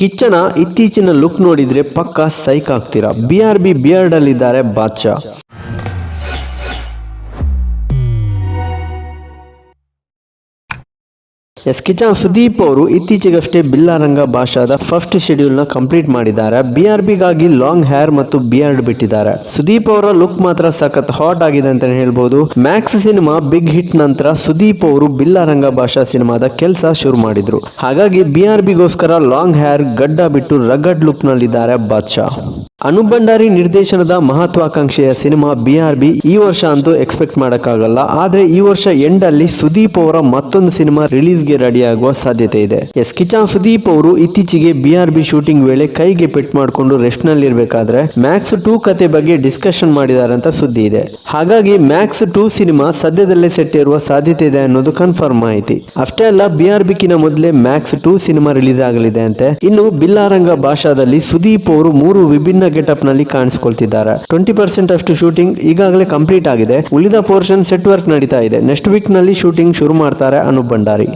ಕಿಚ್ಚನ ಇತ್ತೀಚಿನ ಲುಕ್ ನೋಡಿದ್ರೆ ಪಕ್ಕ ಸೈಕ್ ಆಗ್ತೀರಾ? ಬಿ ಆರ್ ಬಿ ಬಿಯರ್ಡ್ ಅಲ್ಲಿದ್ದಾರೆ ಬಾದ್ಶಾ. ಎಸ್, ಕಿಚನ್ ಸುದೀಪ್ ಅವರು ಇತ್ತೀಚೆಗಷ್ಟೇ ಬಿಲ್ಲಾರಂಗ ಭಾಷಾದ ಫಸ್ಟ್ ಶೆಡ್ಯೂಲ್ನ ಕಂಪ್ಲೀಟ್ ಮಾಡಿದ್ದಾರೆ. ಬಿ ಆರ್ ಬಿಗಾಗಿ ಲಾಂಗ್ ಹೇರ್ ಮತ್ತು ಬಿಯರ್ಡ್ ಬಿಟ್ಟಿದ್ದಾರೆ. ಸುದೀಪ್ ಅವರ ಲುಕ್ ಮಾತ್ರ ಸಖತ್ ಹಾಟ್ ಆಗಿದೆ ಅಂತ ಹೇಳ್ಬೋದು. ಮ್ಯಾಕ್ಸ್ ಸಿನಿಮಾ ಬಿಗ್ ಹಿಟ್ ನಂತರ ಸುದೀಪ್ ಅವರು ಬಿಲ್ಲಾರಂಗ ಭಾಷಾ ಸಿನಿಮಾದ ಕೆಲಸ ಶುರು ಮಾಡಿದ್ರು. ಹಾಗಾಗಿ ಬಿ ಆರ್ ಬಿಗೋಸ್ಕರ ಲಾಂಗ್ ಹೇರ್ ಗಡ್ಡ ಬಿಟ್ಟು ರಗಡ್ ಲುಕ್ ನಲ್ಲಿದ್ದಾರೆ ಬಾದ್ಶಾ. ಅನು ಭಂಡಾರಿ ನಿರ್ದೇಶನದ ಮಹತ್ವಾಕಾಂಕ್ಷೆಯ ಸಿನಿಮಾ ಬಿ ಆರ್ ಬಿ ಈ ವರ್ಷ ಅಂತೂ ಎಕ್ಸ್ಪೆಕ್ಟ್ ಮಾಡೋಕ್ಕಾಗಲ್ಲ. ಆದ್ರೆ ಈ ವರ್ಷ ಎಂಡ್ ಅಲ್ಲಿ ಸುದೀಪ್ ಅವರ ಮತ್ತೊಂದು ಸಿನಿಮಾ ರಿಲೀಸ್ಗೆ ರೆಡಿ ಆಗುವ ಸಾಧ್ಯತೆ ಇದೆ. ಎಸ್, ಕಿಚಾನ್ ಸುದೀಪ್ ಅವರು ಇತ್ತೀಚೆಗೆ ಬಿ ಆರ್ ಬಿ ಶೂಟಿಂಗ್ ವೇಳೆ ಕೈಗೆ ಪೆಟ್ ಮಾಡಿಕೊಂಡು ರೆಸ್ಟ್ನಲ್ಲಿ ಇರಬೇಕಾದ್ರೆ ಮ್ಯಾಕ್ಸ್ ಟೂ ಕತೆ ಬಗ್ಗೆ ಡಿಸ್ಕಷನ್ ಮಾಡಿದ್ದಾರೆ ಅಂತ ಸುದ್ದಿ ಇದೆ. ಹಾಗಾಗಿ ಮ್ಯಾಕ್ಸ್ ಟೂ ಸಿನಿಮಾ ಸದ್ಯದಲ್ಲೇ ಸೆಟ್ ಇರುವ ಸಾಧ್ಯತೆ ಇದೆ ಅನ್ನೋದು ಕನ್ಫರ್ಮ್ ಮಾಹಿತಿ. ಅಷ್ಟೇ ಅಲ್ಲ, ಬಿ ಆರ್ ಬಿಕಿನ ಮೊದಲೇ ಮ್ಯಾಕ್ಸ್ ಟೂ ಸಿನಿಮಾ ರಿಲೀಸ್ ಆಗಲಿದೆ ಅಂತೆ. ಇನ್ನು ಬಿಲ್ಲಾರಂಗ ಭಾಷಾದಲ್ಲಿ ಸುದೀಪ್ ಅವರು ಮೂರು ವಿಭಿನ್ನ ಗೆಟಪ್ನಲ್ಲಿ ಕಾಣಿಸ್ಕೊಳ್ತಿದ್ದಾರೆ. ಟ್ವೆಂಟಿ ಪರ್ಸೆಂಟ್ ಅಷ್ಟು ಶೂಟಿಂಗ್ ಈಗಾಗಲೇ ಕಂಪ್ಲೀಟ್ ಆಗಿದೆ. ಉಳಿದ ಪೋರ್ಷನ್ ಸೆಟ್ ವರ್ಕ್ ನಡೀತಾ ಇದೆ. ನೆಕ್ಸ್ಟ್ ವೀಕ್ನಲ್ಲಿ ಶೂಟಿಂಗ್ ಶುರು ಮಾಡ್ತಾರೆ ಅನೂಪ್ ಭಂಡಾರಿ.